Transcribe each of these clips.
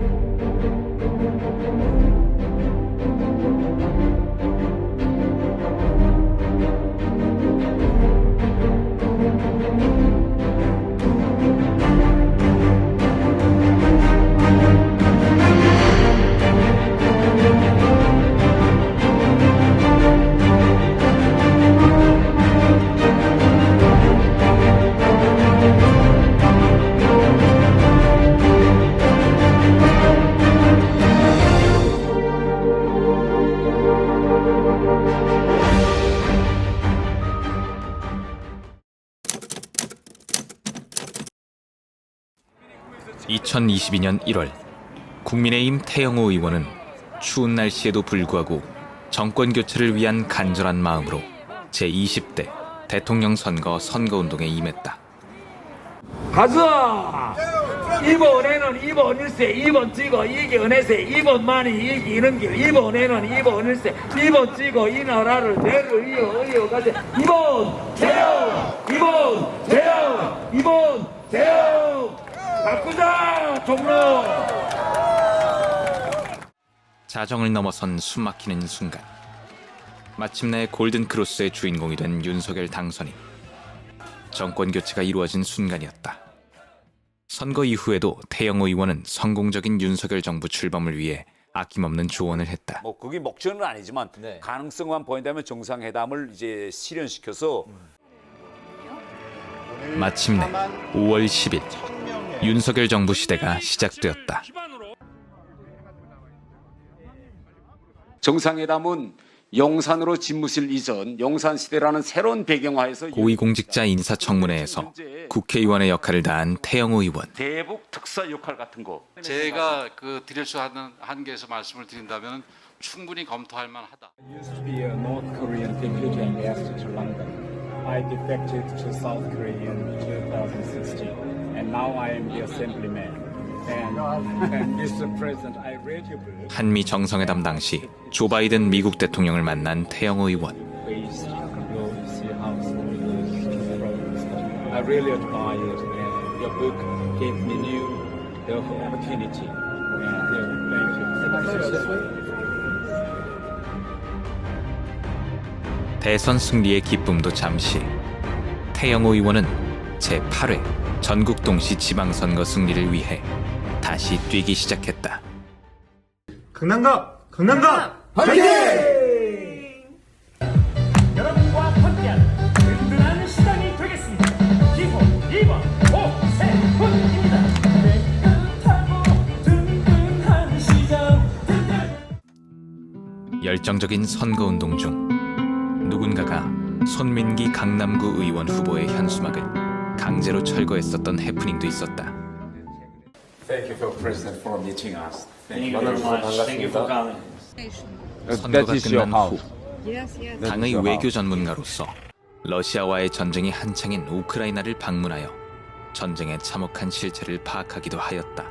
Thank you. (2022년 1월) 국민의힘 태영호 의원은 추운 날씨에도 불구하고 정권 교체를 위한 간절한 마음으로 제20대 대통령 선거 선거운동에 임했다. 가자! 이번에는 이번 일세, 이번 찍어 이기 은혜세, 이번만이 이기는 길, 이번에는 이번 일세, 이번 찍어 이 나라를 대를 이어 이어 가세. 이번 대영, 이번 대영, 이번 대영. 종로. 자정을 넘어선 숨막히는 순간 마침내 골든 크로스의 주인공이 된 윤석열 당선인 정권 교체가 이루어진 순간이었다. 선거 이후에도 태영호 의원은 성공적인 윤석열 정부 출범을 위해 아낌없는 조언을 했다. 뭐 그게 목적은 아니지만 가능성만 보인다면 정상회담을 이제 실현시켜서 마침내 5월 10일 윤석열 정부 시대가 시작되었다. 정상회담은 용산으로 집무실 이전 용산 시대라는 새로운 배경화에서 고위공직자 인사청문회에서 국회의원의 역할을 다한 태영호 의원. 대북 특사 역할 같은 거 제가 그 드릴 수 있는 한계에서 말씀을 드린다면 충분히 검토할 만하다. used to be a North Korean deputy ambassador to London. I defected to South Korea in 2016, and now I am the assemblyman. And, and Mr. President, I read your book. 한미 정상회담 당시 조 바이든 미국 대통령을 만난 태영호 의원. Uh. 대선 승리의 기쁨도 잠시. 태영호 의원은 제8회 전국 동시 지방선거 승리를 위해 다시 뛰기 시작했다. 강남가 강남가 여러분과 함께하는 든든한 시간이 되겠습니다. 기호 2번 오세훈입니다. 깨끗하고 든든한 시장 든든 열정적인 선거운동 중 누군가가 손민기 강남구 의원 후보의 현수막을 강제로 철거했었던 해프닝도 있었다. Thank you for President for meeting us. Thank 선거가 끝난 후 Yes, yes. 당의 외교 전문가로서 러시아와의 전쟁이 한창인 우크라이나를 방문하여 전쟁의 참혹한 실체를 파악하기도 하였다.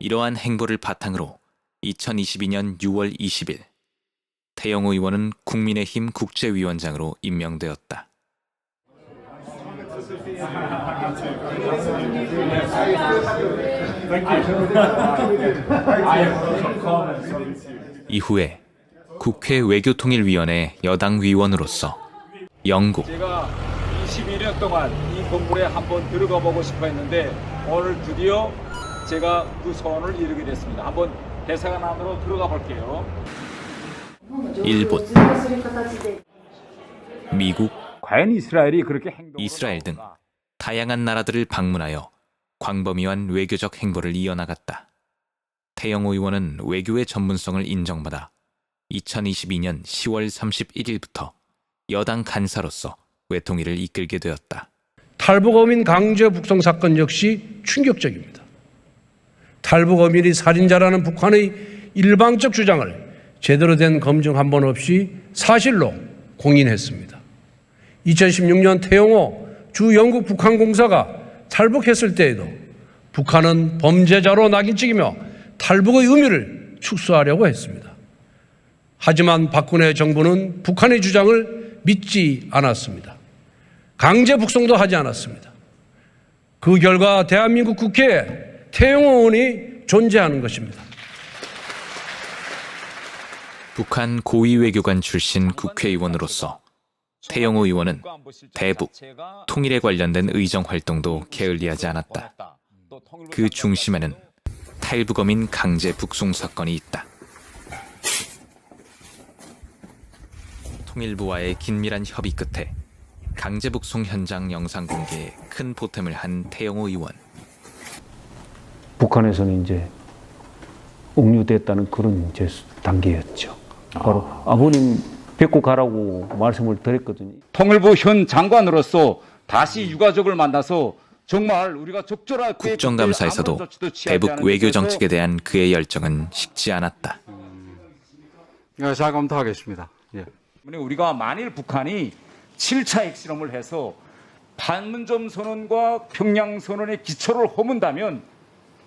이러한 행보를 바탕으로 2022년 6월 20일 태영호 의원은 국민의힘 국제위원장으로 임명되었다. 이후에 국회 외교통일위원회 여당 위원으로서 영국, 제가 21년 동안 이 건물에 한번 들어가 보고 싶어 했는데 오늘 드디어 제가 그 소원을 이루게 됐습니다. 한번 대사관 안으로 들어가 볼게요. 일본, 미국, 과연 이스라엘이 그렇게 행동 이스라엘 등 다양한 나라들을 방문하여 광범위한 외교적 행보를 이어나갔다. 태영호 의원은 외교의 전문성을 인정받아 2022년 10월 31일부터 여당 간사로서 외통위를 이끌게 되었다. 탈북어민 강제 북송 사건 역시 충격적입니다. 탈북어민이 살인자라는 북한의 일방적 주장을 제대로 된 검증 한 번 없이 사실로 공인했습니다. 2016년 태영호 주 영국 북한 공사가 탈북했을 때에도 북한은 범죄자로 낙인 찍이며 탈북의 의미를 축소하려고 했습니다. 하지만 박근혜 정부는 북한의 주장을 믿지 않았습니다. 강제 북송도 하지 않았습니다. 그 결과 대한민국 국회에 태영호 의원이 존재하는 것입니다. 북한 고위 외교관 출신 국회의원으로서 태영호 의원은 대북, 통일에 관련된 의정 활동도 게을리하지 않았다. 그 중심에는 탈북어민 강제 북송 사건이 있다. 통일부와의 긴밀한 협의 끝에 강제 북송 현장 영상 공개에 큰 보탬을 한 태영호 의원. 북한에서는 이제 옥류됐다는 그런 이제 단계였죠. 바로 아. 버님 뵙고 가라고 말씀을 드렸거든요. 통일부 현 장관으로서 다시 유가족을 만나서 정말 우리가 적절하게 국정감사에서도 대북 외교 정책에 대한 그의 열정은 식지 않았다. 예, 잘 검토하겠습니다. 예. 우리가 만일 북한이 7차 핵실험을 해서 판문점 선언과 평양 선언의 기초를 허문다면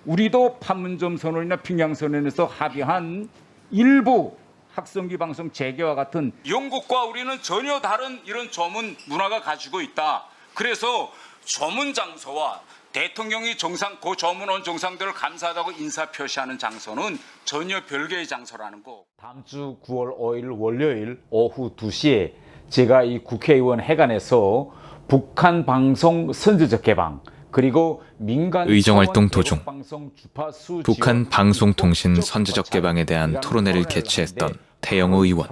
우리도 판문점 선언이나 평양 선언에서 합의한 일부 학성기 방송 재개와 같은 영국과 우리는 전혀 다른 이런 조문 문화가 가지고 있다. 그래서 조문 장소와 대통령이 정상 그 조문원 정상들을 감사하다고 인사 표시하는 장소는 전혀 별개의 장소라는 거. 다음 주 9월 5일 월요일 오후 2시에 제가 이 국회의원 회관에서 북한 방송 선제적 개방 그리고 민간 의정 활동 차원 도중 북한 방송통신 선제적 개방에 대한 토론회를 개최했던 태영호 의원.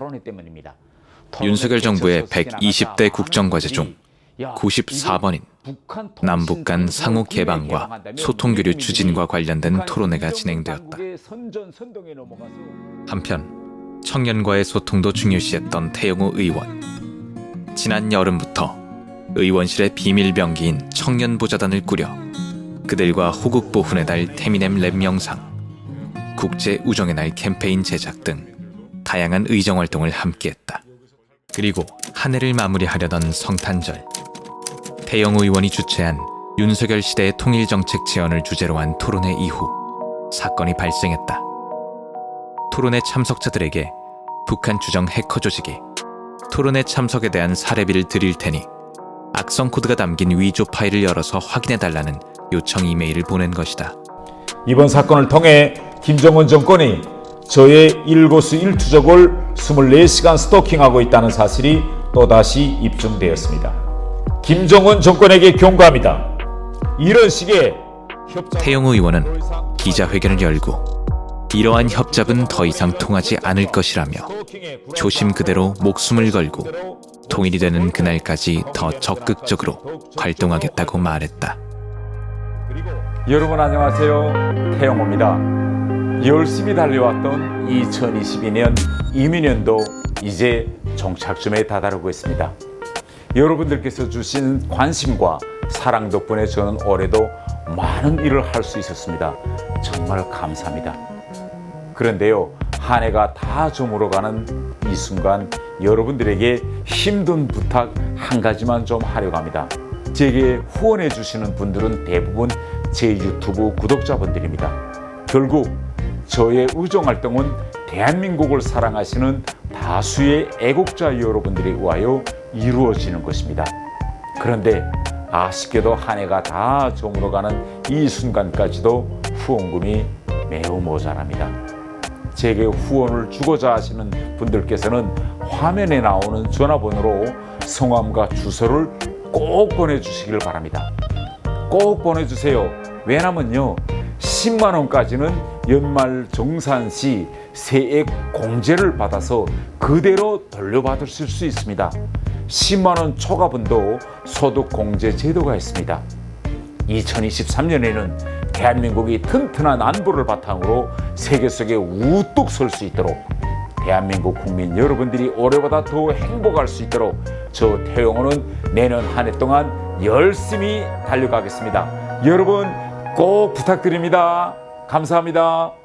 윤석열 정부의 토론회 개최 120대 소식이 국정과제 중 나가자 야, 94번인 이거 북한 통신 남북 간 상호 개방과 소통 교류 우리 추진과 관련된 토론회가 진행되었다. 한편 청년과의 소통도 중요시했던 태영호 의원. 지난 여름부터 의원실의 비밀 병기인 청년 보좌단을 꾸려 그들과 호국 보훈의 달 태미넴 랩 영상, 국제 우정의 날 캠페인 제작 등 다양한 의정 활동을 함께했다. 그리고 한 해를 마무리하려던 성탄절, 태영호 의원이 주최한 윤석열 시대의 통일 정책 제언을 주제로 한 토론회 이후 사건이 발생했다. 토론회 참석자들에게 북한 주정 해커 조직이 토론회 참석에 대한 사례비를 드릴 테니 악성 코드가 담긴 위조 파일을 열어서 확인해 달라는 요청 이메일을 보낸 것이다. 이번 사건을 통해 김정은 정권이 저의 일거수 일투족을 24시간 스토킹하고 있다는 사실이 또다시 입증되었습니다. 김정은 정권에게 경고합니다. 이런 식의 협작 태영호 의원은 기자회견을 열고 이러한 협잡은 더 이상 통하지 않을 것이라며 조심 그대로 목숨을 걸고 통일이 되는 그날까지 더 적극적으로 활동하겠다고 말했다. 여러분 안녕하세요. 태영호입니다. 열심히 달려왔던 2022년 이민년도 이제 종착점에 다다르고 있습니다. 여러분들께서 주신 관심과 사랑 덕분에 저는 올해도 많은 일을 할 수 있었습니다. 정말 감사합니다. 그런데요 한 해가 다 저물어가는 이 순간 여러분들에게 힘든 부탁 한 가지만 좀 하려고 합니다 제게 후원해 주시는 분들은 대부분 제 유튜브 구독자분들입니다. 결국 저의 우정 활동은 대한민국을 사랑하시는 다수의 애국자 여러분들에 의하여 이루어지는 것입니다. 그런데 아쉽게도 한 해가 다 저물어가는 이 순간까지도 후원금이 매우 모자랍니다. 제게 후원을 주고자 하시는 분들께서는 화면에 나오는 전화번호로 성함과 주소를 꼭 보내주시길 바랍니다. 꼭 보내주세요. 왜냐면요, 10만 원까지는 연말 정산 시 세액 공제를 받아서 그대로 돌려받으실 수 있습니다. 10만 원 초과분도 소득 공제 제도가 있습니다. 2023년에는 대한민국이 튼튼한 안보를 바탕으로 세계 속에 우뚝 설 수 있도록 대한민국 국민 여러분들이 올해보다 더 행복할 수 있도록 저 태영호는 내년 한 해 동안 열심히 달려가겠습니다. 여러분 꼭 부탁드립니다. 감사합니다.